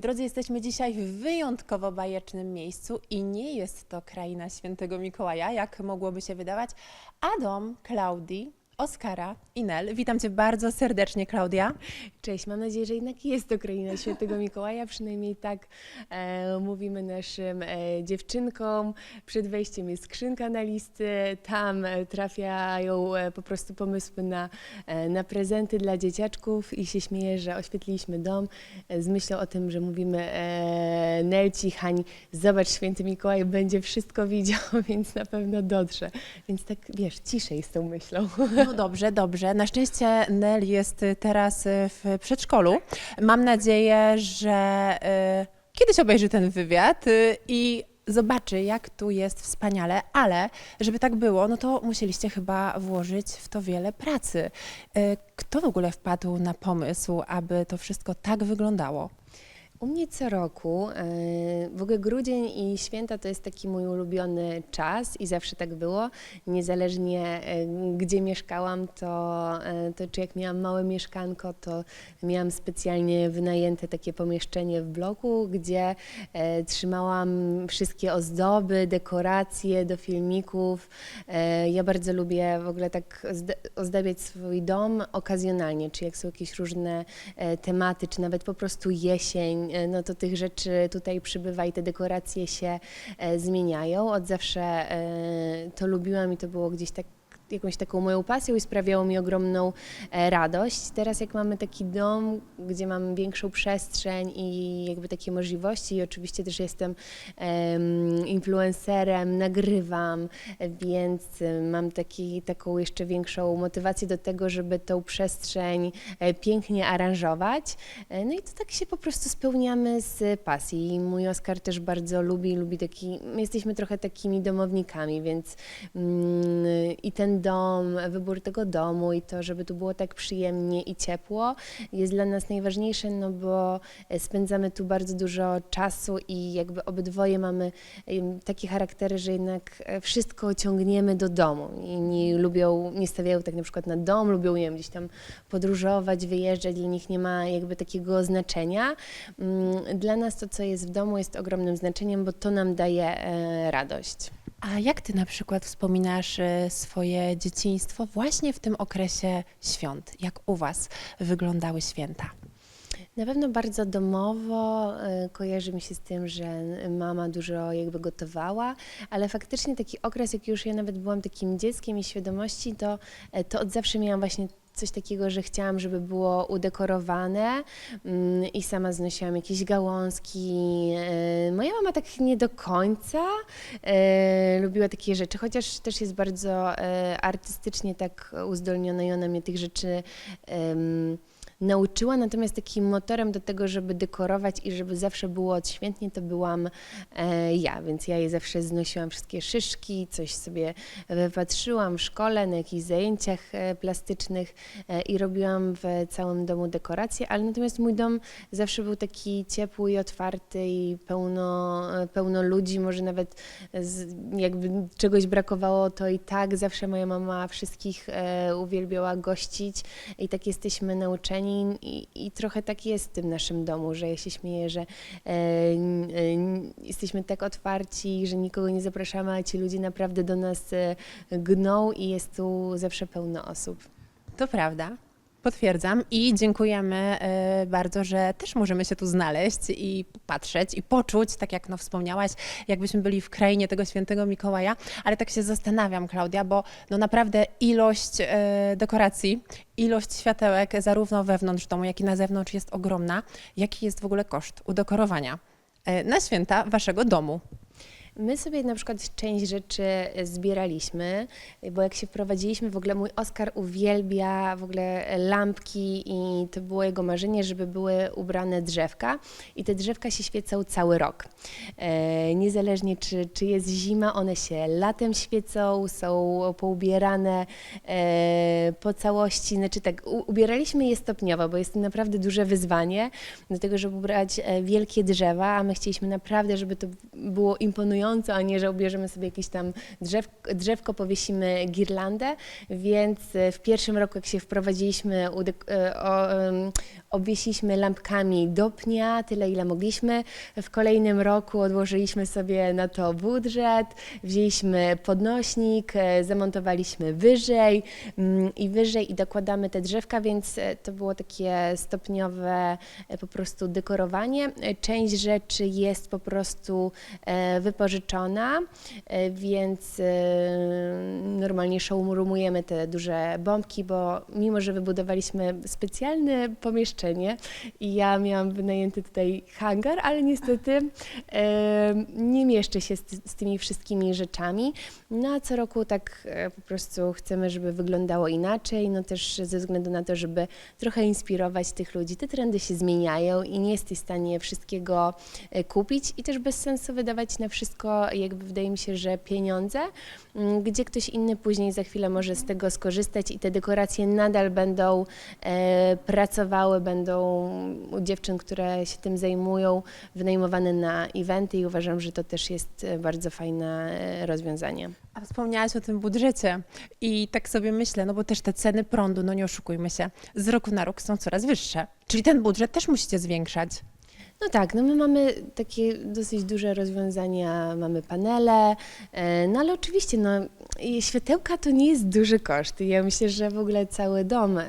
Drodzy, jesteśmy dzisiaj w wyjątkowo bajecznym miejscu i nie jest to kraina świętego Mikołaja, jak mogłoby się wydawać, a dom Klaudii, Oskara i Nel. Witam Cię bardzo serdecznie, Klaudia. Cześć, mam nadzieję, że jednak jest to kraina świętego Mikołaja, przynajmniej tak e, mówimy naszym e, dziewczynkom. Przed wejściem jest skrzynka na listy, tam e, trafiają e, po prostu pomysły na, e, na prezenty dla dzieciaczków i się śmieję, że oświetliliśmy dom e, z myślą o tym, że mówimy e, Nelci, Hań, zobacz, święty Mikołaj będzie wszystko widział, więc na pewno dotrze. Więc tak, wiesz, ciszej z tą myślą. No dobrze, dobrze. Na szczęście Nel jest y, teraz y, w przedszkolu. Mam nadzieję, że y, kiedyś obejrzy ten wywiad i zobaczy, jak tu jest wspaniale, ale żeby tak było, no to musieliście chyba włożyć w to wiele pracy. Kto w ogóle wpadł na pomysł, aby to wszystko tak wyglądało? U mnie co roku, e, w ogóle grudzień i święta to jest taki mój ulubiony czas i zawsze tak było. Niezależnie e, gdzie mieszkałam, to, e, to czy jak miałam małe mieszkanko, to miałam specjalnie wynajęte takie pomieszczenie w bloku, gdzie trzymałam wszystkie ozdoby, dekoracje do filmików. Ja bardzo lubię w ogóle tak ozda- ozdabiać swój dom okazjonalnie, czy jak są jakieś różne tematy, czy nawet po prostu jesień, no to tych rzeczy tutaj przybywa i te dekoracje się e, zmieniają. Od zawsze e, to lubiłam i to było gdzieś tak jakąś taką moją pasją i sprawiało mi ogromną e, radość. Teraz jak mamy taki dom, gdzie mam większą przestrzeń i jakby takie możliwości i oczywiście też jestem em, influencerem, nagrywam, więc mam taki, taką jeszcze większą motywację do tego, żeby tą przestrzeń e, pięknie aranżować. E, No i to tak się po prostu spełniamy z pasji. Mój Oskar też bardzo lubi, lubi taki, my jesteśmy trochę takimi domownikami, więc mm, i ten dom, wybór tego domu i to, żeby tu było tak przyjemnie i ciepło jest dla nas najważniejsze, no bo e, spędzamy tu bardzo dużo czasu i jakby obydwoje mamy takie charaktery, że jednak e, wszystko ciągniemy do domu. Inni lubią, nie stawiają tak na przykład na dom, lubią, nie wiem, gdzieś tam podróżować, wyjeżdżać, dla nich nie ma jakby takiego znaczenia. Mm, Dla nas to, co jest w domu, jest ogromnym znaczeniem, bo to nam daje e, radość. A jak ty na przykład wspominasz y, swoje dzieciństwo właśnie w tym okresie świąt? Jak u was wyglądały święta? Na pewno bardzo domowo e, kojarzy mi się z tym, że mama dużo jakby gotowała, ale faktycznie taki okres, jak już ja nawet byłam takim dzieckiem i świadomości, to, e, to od zawsze miałam właśnie coś takiego, że chciałam, żeby było udekorowane mm, i sama znosiłam jakieś gałązki. E, tak nie do końca e, lubiła takie rzeczy, chociaż też jest bardzo e, artystycznie tak uzdolniona i ona mnie tych rzeczy em, nauczyła, natomiast takim motorem do tego, żeby dekorować i żeby zawsze było odświętnie, to byłam e, ja, więc ja je zawsze znosiłam wszystkie szyszki, coś sobie wypatrzyłam w szkole, na jakichś zajęciach e, plastycznych e, i robiłam w całym domu dekoracje, ale natomiast mój dom zawsze był taki ciepły i otwarty i pełno, e, pełno ludzi, może nawet z, jakby czegoś brakowało, to i tak zawsze moja mama wszystkich e, uwielbiała gościć. I tak jesteśmy nauczeni i, i trochę tak jest w tym naszym domu, że ja się śmieję, że e, e, jesteśmy tak otwarci, że nikogo nie zapraszamy, a ci ludzie naprawdę do nas e, gną i jest tu zawsze pełno osób. To prawda. Potwierdzam i dziękujemy e, bardzo, że też możemy się tu znaleźć i patrzeć i poczuć, tak jak no wspomniałaś, jakbyśmy byli w krainie tego świętego Mikołaja, ale tak się zastanawiam, Klaudia, bo no naprawdę ilość e, dekoracji, ilość światełek zarówno wewnątrz domu, jak i na zewnątrz jest ogromna. Jaki jest w ogóle koszt udekorowania e, na święta waszego domu? My sobie na przykład część rzeczy zbieraliśmy, bo jak się wprowadziliśmy, w ogóle mój Oskar uwielbia w ogóle lampki i to było jego marzenie, żeby były ubrane drzewka i te drzewka się świecą cały rok. E, niezależnie czy, czy jest zima, one się latem świecą, są poubierane e, po całości. Znaczy tak, ubieraliśmy je stopniowo, bo jest to naprawdę duże wyzwanie do tego, żeby ubrać e, wielkie drzewa, a my chcieliśmy naprawdę, żeby to było imponujące imponująco, a nie, że ubierzemy sobie jakieś tam drzew, drzewko, powiesimy girlandę, więc e, w pierwszym roku, jak się wprowadziliśmy, e, obwiesiliśmy lampkami do pnia, tyle ile mogliśmy. W kolejnym roku odłożyliśmy sobie na to budżet, wzięliśmy podnośnik, e, zamontowaliśmy wyżej mm, i wyżej i dokładamy te drzewka, więc to było takie stopniowe po prostu dekorowanie. Część rzeczy jest po prostu wypożyczona, e, więc e, normalnie showroomujemy te duże bombki, bo mimo, że wybudowaliśmy specjalne pomieszczenie i ja miałam wynajęty tutaj hangar, ale niestety e, nie mieszczę się z, ty- z tymi wszystkimi rzeczami. No a co roku tak po prostu chcemy, żeby wyglądało inaczej, no też ze względu na to, żeby trochę inspirować tych ludzi. Te trendy się zmieniają i nie jesteś w stanie wszystkiego kupić i też bez sensu wydawać na wszystko, jakby wydaje mi się, że pieniądze, m, gdzie ktoś inny później za chwilę może z tego skorzystać i te dekoracje nadal będą e, pracowały, będą u dziewczyn, które się tym zajmują, wynajmowane na eventy i uważam, że to też jest e, bardzo fajne e, rozwiązanie. A wspomniałaś o tym budżecie i tak sobie myślę, no bo też te ceny prądu, no nie oszukujmy się, z roku na rok są coraz wyższe. Czyli ten budżet też musicie zwiększać. No tak, no my mamy takie dosyć duże rozwiązania, mamy panele, e, no ale oczywiście no, światełka to nie jest duży koszt. Ja myślę, że w ogóle cały dom e,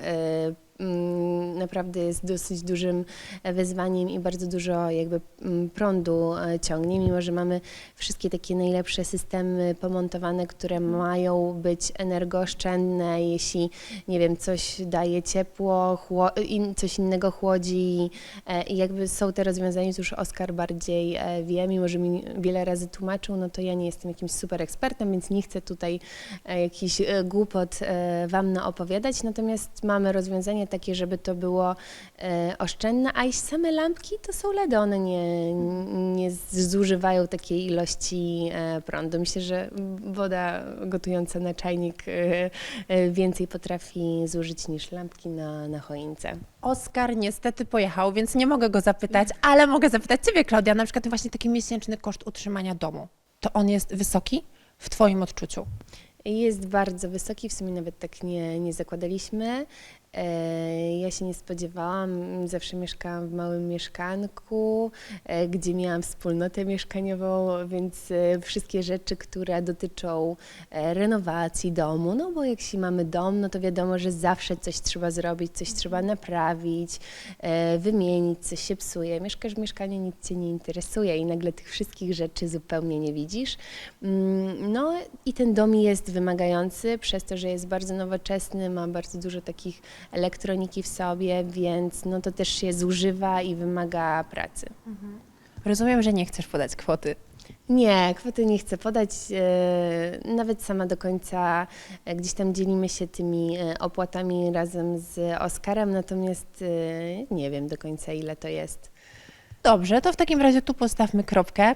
naprawdę jest dosyć dużym wyzwaniem i bardzo dużo jakby mm, prądu e, ciągnie, mimo że mamy wszystkie takie najlepsze systemy pomontowane, które mają być energooszczędne, jeśli nie wiem, coś daje ciepło, in, coś innego chłodzi e, i jakby są te rozwiązania, już Oskar bardziej e, wie, mimo że mi wiele razy tłumaczył, no to ja nie jestem jakimś super ekspertem, więc nie chcę tutaj jakichś e, głupot Wam naopowiadać, natomiast mamy rozwiązanie takie, żeby to było e, oszczędne, a i same lampki to są LEDy, one nie, nie zużywają takiej ilości e, prądu. Myślę, że woda gotująca na czajnik e, więcej potrafi zużyć niż lampki na, na choince. Oskar niestety pojechał, więc nie mogę go zapytać, ale mogę zapytać Ciebie, Klaudia, na przykład właśnie taki miesięczny koszt utrzymania domu. To on jest wysoki w Twoim odczuciu? Jest bardzo wysoki, w sumie nawet tak nie, nie zakładaliśmy. E, Ja się nie spodziewałam, zawsze mieszkałam w małym mieszkanku, e, gdzie miałam wspólnotę mieszkaniową, więc e, wszystkie rzeczy, które dotyczą renowacji domu, no bo jak się mamy dom, no to wiadomo, że zawsze coś trzeba zrobić, coś trzeba naprawić, e, wymienić, coś się psuje. Mieszkasz w mieszkaniu, nic Cię nie interesuje i nagle tych wszystkich rzeczy zupełnie nie widzisz. Mm, No i ten dom jest wymagający przez to, że jest bardzo nowoczesny, ma bardzo dużo takich elektroniki w sobie, więc no to też się zużywa i wymaga pracy. Rozumiem, że nie chcesz podać kwoty. Nie, kwoty nie chcę podać. e, Nawet sama do końca e, gdzieś tam dzielimy się tymi e, opłatami razem z Oskarem, natomiast e, nie wiem do końca ile to jest. Dobrze, to w takim razie tu postawmy kropkę.